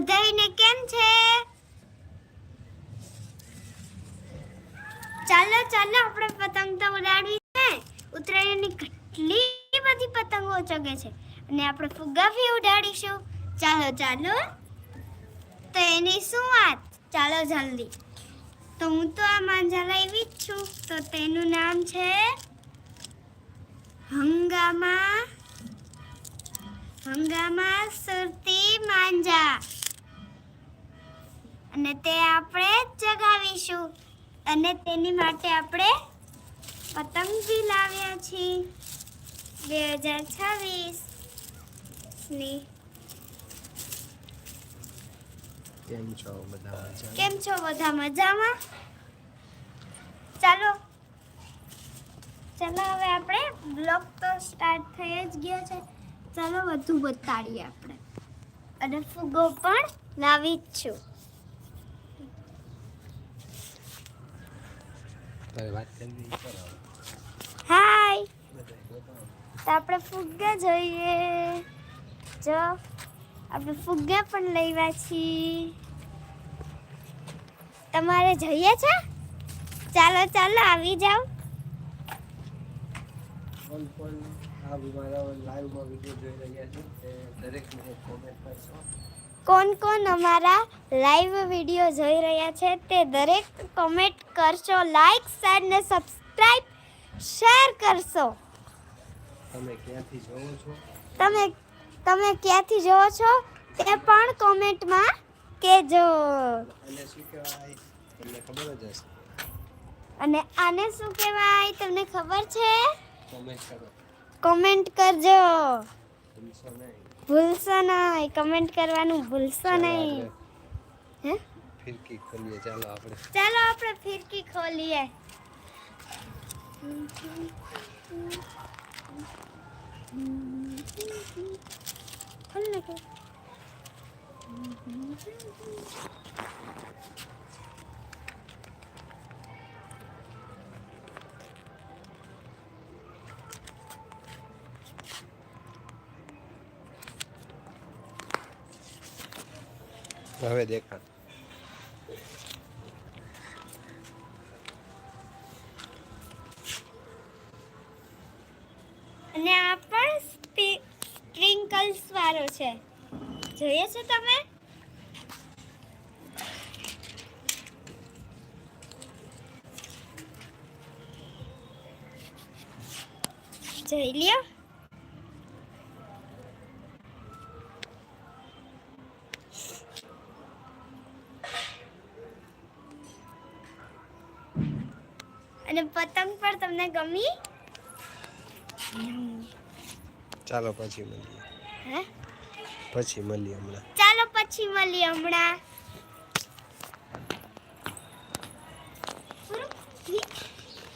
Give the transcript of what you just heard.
બધાયને કેમ છે? ચાલો ચાલો, આપણે પતંગ તો ઉડાડવી ઉત્તરાયણની કેટલી બધી પતંગો ચગે છે. અને આપણે ફુગ્ગા બી ઉડાડીશું. ચાલો ચાલો. તો એની શું વાત? ચાલો, જલ્દી. તો હું તો આ માંજા લાવી જ છું. તો તેનું નામ છે હંગામા. હંગામા સુરતી અને તે આપણે ચગાવીશું. જગાવીશું અને તેની માટે આપણે પતંગ બી લાવ્યા છીએ. બે હજાર છવ્વીસની. કેમ છો બધા મજામાં? કેમ છો બધા મજામાં? ચાલો. ચાલો હવે આપણે બ્લોગ તો સ્ટાર્ટ થઈ જ ગયો છે. ચાલો વધુ બતાડીએ આપણે. અને ફુગો પણ લાવી જ છું તારે વાત કરવી ઈ કરો. હાય. તો આપણે ફુગ્ગા જોઈએ. જો આપણે ફુગ્ગા પણ લેવા છીએ. તમારે જોઈએ છે? ચાલો ચાલો આવી જાઓ. આ મારા લાઈવમાં વીડિયો જોઈ રહ્યા છે. તે દરેકને કોમેન્ટ કરશો. કોણ કોણ અમારા લાઈવ વીડિયો જોઈ રહ્યા છે તે દરેક કોમેન્ટ કરશો લાઈક શેર ને સબસ્ક્રાઇબ શેર કરશો. તમે ક્યાંથી જોવો છો? તમે તમે ક્યાંથી જોવો છો તે પણ કોમેન્ટમાં કહેજો. અને શું કહેવાય? તમને ખબર જ હશે. અને આને શું કહેવાય? તમને ખબર છે? કોમેન્ટ કરો. કોમેન્ટ કરજો. ભૂલશો નહીં ભૂલશો નહીં કમેન્ટ કરવાનું ભૂલશો ચાલો નહીં આપણે હે ફિરકી ખોલીએ ચાલો આપણે ચાલો આપણે ફિરકી ખોલીએ ખોલ નાખો. હવે દેખાડ અને આ પણ સ્પ્રિંકલ્સ વાળો છે. જોઈએ છે તમે? જોઈ લ્યો. અને પતંગ પણ તમને ગમી? ચાલો પછી મળીએ. હે? પછી મળીએ હમણાં. ચાલો પછી મળીએ હમણાં.